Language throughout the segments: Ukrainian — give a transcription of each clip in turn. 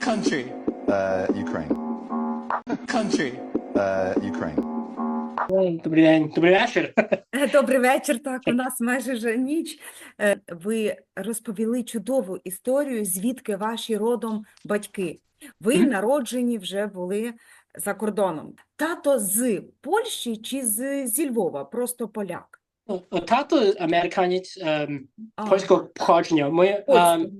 Country. Uh, Ukraine. Country. Uh, Ukraine. Добрий день, добрий вечір. Добрий вечір. Так, у нас майже вже ніч. Е, Ви розповіли чудову історію, звідки ваші родом батьки. Ви народжені вже були за кордоном. Тато з Польщі чи з, зі Львова? Просто поляк. Тато американець ем, польського походження. Ми, ем,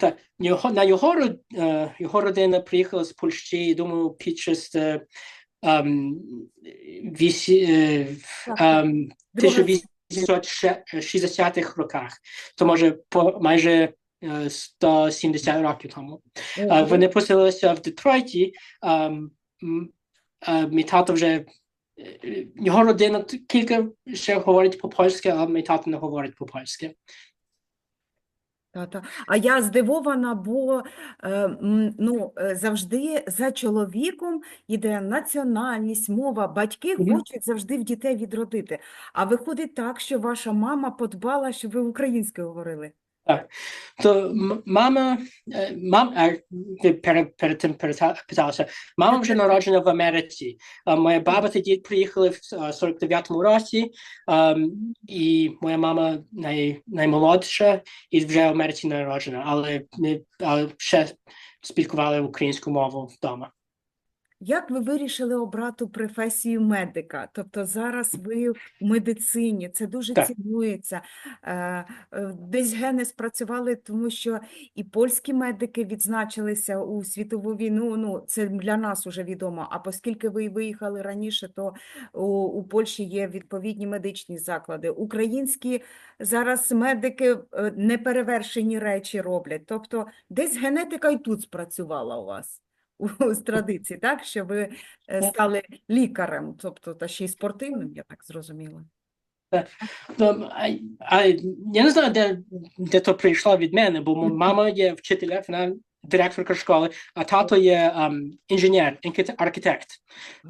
та, його, на його, род- е, його родина приїхала з Польщі, думаю, під час е, ем, вісі, е, Так, ем, 1860-х роках. То може по майже е, 170 років тому. Е, Ого. Вони поселилися в Детройті. е, Мій тато вже його родина кілька ще говорить по-польськи, а мій тато не говорить по-польськи. Та-та. А я здивована, бо е, ну, е, завжди за чоловіком йде національність, мова. Батьки Мгм. хочуть завжди в дітей відродити. А виходить так, що ваша мама подбала, щоб ви українською говорили. М- мама, е, мам, е, перед, перед тим перета- мама вже народжена в Америці. Моя баба та дід приїхали в е, 49-му році, і моя мама най, наймолодша і вже в Америці народжена, але ми але ще спілкували українську мову вдома. Як ви вирішили обрати професію медика? Тобто зараз ви в медицині, це дуже Так. цінується. Е, е, Десь гени спрацювали, тому що і польські медики відзначилися у світову війну. Ну, це для нас уже відомо. А оскільки ви виїхали раніше, то у, у Польщі є відповідні медичні заклади. Українські зараз медики е, неперевершені речі роблять. Тобто десь генетика і тут спрацювала у вас з традиції, так? Що ви е, стали лікарем, тобто та ще й спортивним, я так зрозуміла. Ну, а, а я не знаю, де, де то прийшло від мене, бо мама є вчителя, вона директорка школи, а тато є ем, інженер, архітект.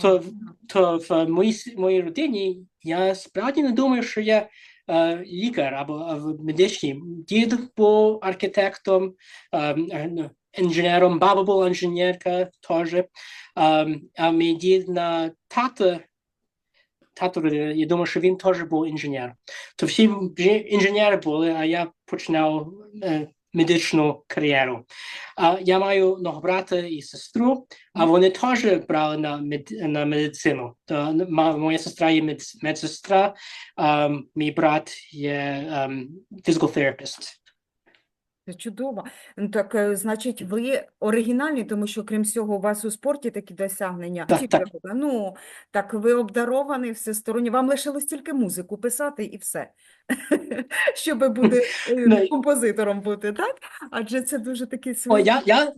То, в- то в моїй, моїй родині я справді не думаю, що я е, лікар або е, в медичній. Дід був архітектом, ем, ну, інженером, баба була інженерка теж. Ем, а мій на тата тато я думаю, що він теж був інженер. То всі інженери були, а я починав е, медичну кар'єру. А я маю одного брата і сестру, а вони теж брали на, мед, на медицину. То ма- моя сестра є мед, медсестра, а мій брат є ем, physical therapist. Це чудово. Ну, так, е, значить, ви оригінальні, тому що, крім всього, у вас у спорті такі досягнення. Так, так. Ну, так ви обдарований всесторонньо. Вам лишилось тільки музику писати і все. Щоб бути е, Ну, композитором бути, так? Адже це дуже такий О, свій. я, я,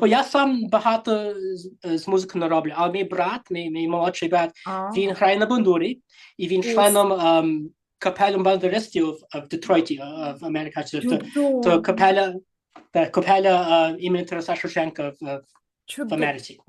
о, я сам багато з, з музики не роблю, а мій брат, мій, мій молодший брат, А, Він грає на бандурі, і він Ось. членом ем, капелем бандуристів в, в Детройті, е, в Америці. То, то чудово, капеля, та, е, імені Тараса Шевченка в, в чудово. Америці.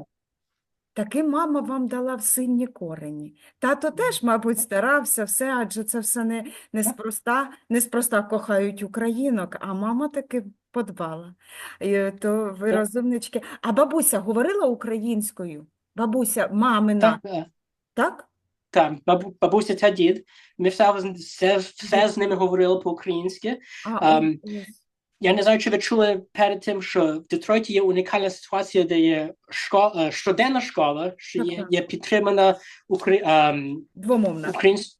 Таки мама вам дала в сильні корені. Тато теж, мабуть, старався, все, адже це все не, неспроста, неспроста кохають українок, а мама таки подбала. І, то ви Так. розумнички. А бабуся говорила українською? Бабуся, мамина, Так, е, так? Так, бабу, бабуся та дід. Ми все, все, все з ними говорили по-українськи. Ем. Я не знаю, чи ви чули перед тим, що в Детройті є унікальна ситуація, де є школа, щоденна школа, що є, є підтримана Укра... ем, Двомовна. Українська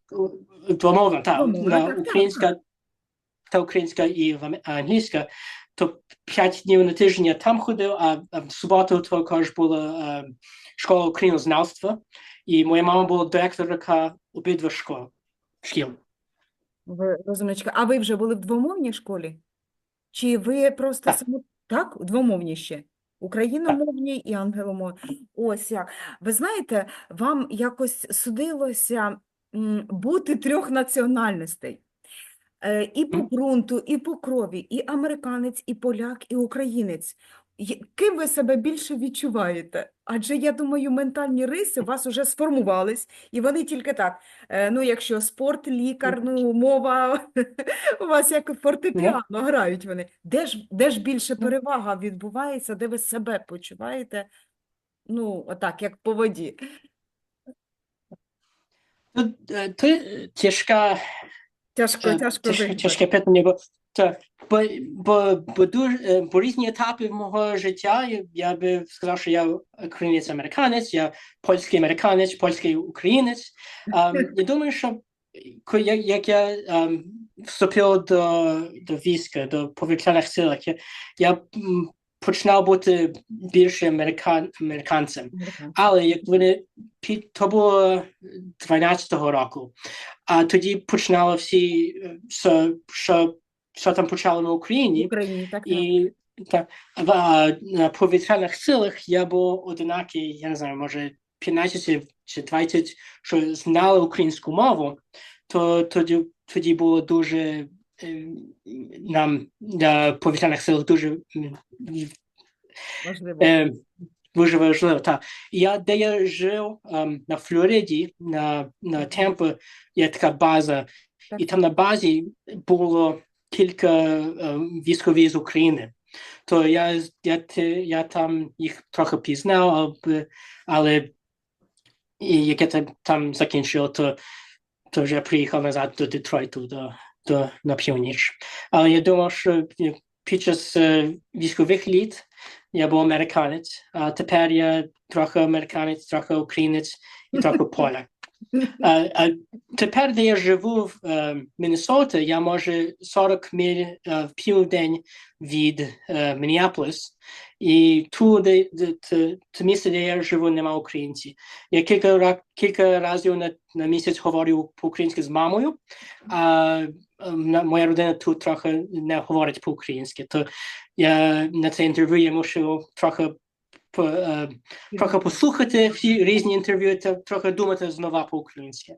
двомовна, та, Двомовна, на українська та українська і англійська, то п'ять днів на тиждень я там ходив, а, в суботу також була е, школа українознавства, і моя мама була директорка обидва школ шкіл. Ви розумнички. А ви вже були в двомовній школі? Чи ви просто Так. само... Так, двомовні ще? Україномовні і англомовні. Ось як. Ви знаєте, вам якось судилося бути трьох національностей. Е, І по ґрунту, і по крові, і американець, і поляк, і українець. ким ви себе більше відчуваєте? Адже я думаю, ментальні риси у вас вже сформувались, і вони тільки так. е, Ну, якщо спорт, лікар, ну, мова, у вас як фортепіано грають вони. Де ж, де ж більше перевага відбувається, де ви себе почуваєте? Ну, отак, як по воді. Тут е, тяжка Тяжко, Е, тяжко тяж- вибрати. Тяжке питання, бо, та, бо, бо, бо, дуже, е, бо різні етапи мого життя, я, би сказав, що я українець-американець, я польський американець, польський українець. Ем, я думаю, що як, як я ем, вступив до, до війська, до повітряних сил, я, я починав бути більше американ, американцем. Але як вони під то було 12-го року, а тоді починали всі, е, що, що, що там почали на В Україні, Україні, так, і так, в, а, на повітряних силах я був одинакий, я не знаю, може 15 чи 20, що знали українську мову, то тоді, тоді було дуже нам на повітряних силах дуже м, Можливо. Е, дуже важливо, так. Я, де я жив ем, на Флориді, на, на Темпо, є така база, Так. і там на базі було кілька ем, військових з України. То я, я, я там їх трохи пізнав, але, як я там, там закінчив, то, то вже приїхав назад до Детройту, до, до, на північ. Але я думав, що е, під час е, військових літ я був американець, а тепер я трохи американець, трохи українець і трохи поляк. Тепер, де я живу в е, Міннесота, я може 40 миль е, в південь від е, Мінneаполіс, і ту, де, де, те, те місце, де я живу, нема українців. Я кілька, кілька разів на, на місяць говорю по-українськи з мамою, а е, моя родина тут трохи не говорить по-українськи. То я на це інтерв'ю я мушу трохи трохи послухати всі різні інтерв'ю та трохи думати знову по-українськи.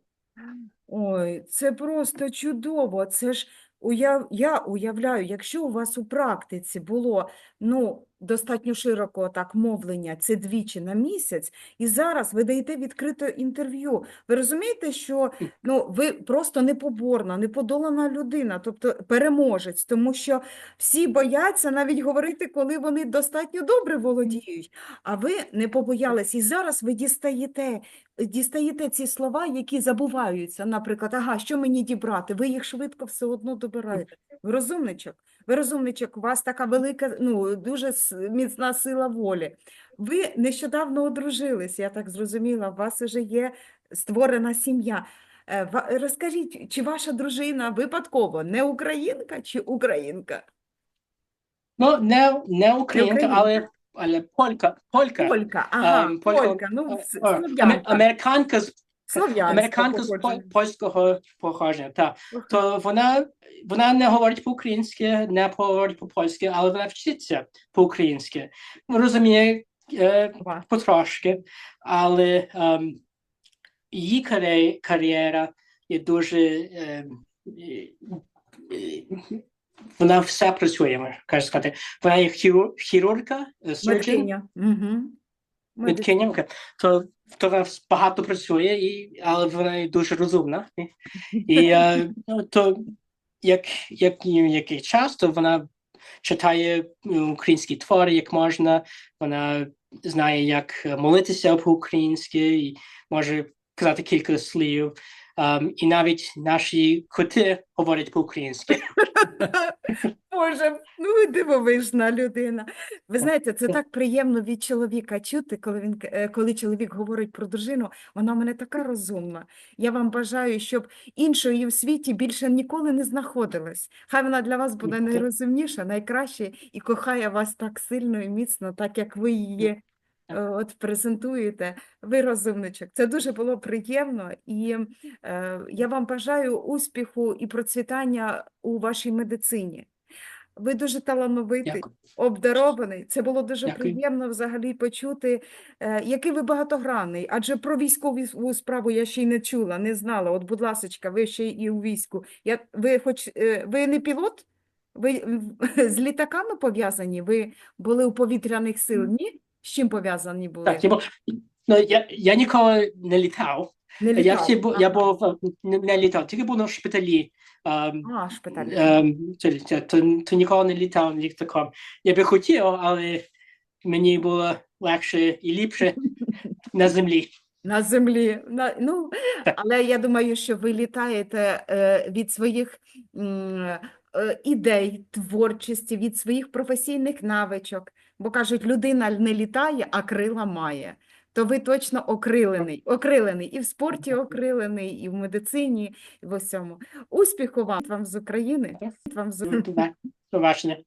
Ой, це просто чудово. Це ж уяв... я уявляю, якщо у вас у практиці було ну, достатньо широко так мовлення, це двічі на місяць, і зараз ви даєте відкрите інтерв'ю. Ви розумієте, що ну, ви просто непоборна, неподолана людина, тобто переможець, тому що всі бояться навіть говорити, коли вони достатньо добре володіють. А ви не побоялись, і зараз ви дістаєте дістаєте ці слова, які забуваються. Наприклад, ага, що мені дібрати? Ви їх швидко все одно добираєте. Ви розумничок? Ви розумничок, у вас така велика, ну, дуже міцна сила волі. Ви нещодавно одружились, я так зрозуміла, у вас вже є створена сім'я. Е, Розкажіть, чи ваша дружина випадково не українка чи українка? Ну, не, не українка, але, але полька. Полька. Полька, ага, Ем, полька- полька, ну, Е, е, слов'янка, Американка з американка з польського походження. Так. То вона, вона не говорить по-українськи, не говорить по-польськи, але вона вчиться по-українськи. Розуміє е, потрошки, але ем, її каре- кар'єра є дуже. е, е, вона все працює, можна сказати. Вона є хіру- хірургка, е, surgeon, Медкиня. Угу. то, то вона багато працює, і, але вона дуже розумна. І, ну, то як, як, який час, часто вона читає е, українські твори, як можна, вона знає, як молитися по-українськи, і може казати кілька слів. Ем, і навіть наші коти говорять по-українськи. Боже, ну дивовижна людина. Ви знаєте, це так приємно від чоловіка чути, коли він е, коли чоловік говорить про дружину, вона в мене така розумна. Я вам бажаю, щоб іншої в світі більше ніколи не знаходилось. Хай вона для вас буде найрозумніша, найкраще і кохає вас так сильно і міцно, так як ви її от презентуєте. Ви розумничок. Це дуже було приємно, і е, я вам бажаю успіху і процвітання у вашій медицині. Ви дуже талановитий, Дякую. обдарований. Це було дуже Дякую. приємно взагалі почути, е, який ви багатогранний. Адже про військову справу я ще й не чула, не знала. От, будь ласочка, ви ще і у війську. Я, ви хоч е, ви не пілот? Ви з літаками пов'язані? Ви були у повітряних сил? Ні? З чим пов'язані були? Так, я, бу- ну, я, я ніколи не літав. Не Я, всі, бу- я був е, не, не літав, тільки був на шпиталі. Ем, А, шпиталі. ем, то, то ніколи не літав літаком. Я би хотів, але мені було легше і ліпше на землі. На землі. На, ну, Так. але я думаю, що ви літаєте е, від своїх м, ідей, творчості, від своїх професійних навичок. Бо кажуть, людина не літає, а крила має. То ви точно окрилений, окрилений і в спорті окрилений, і в медицині, і в усьому. Успіху вам, вам з України. Вам з... Побачення.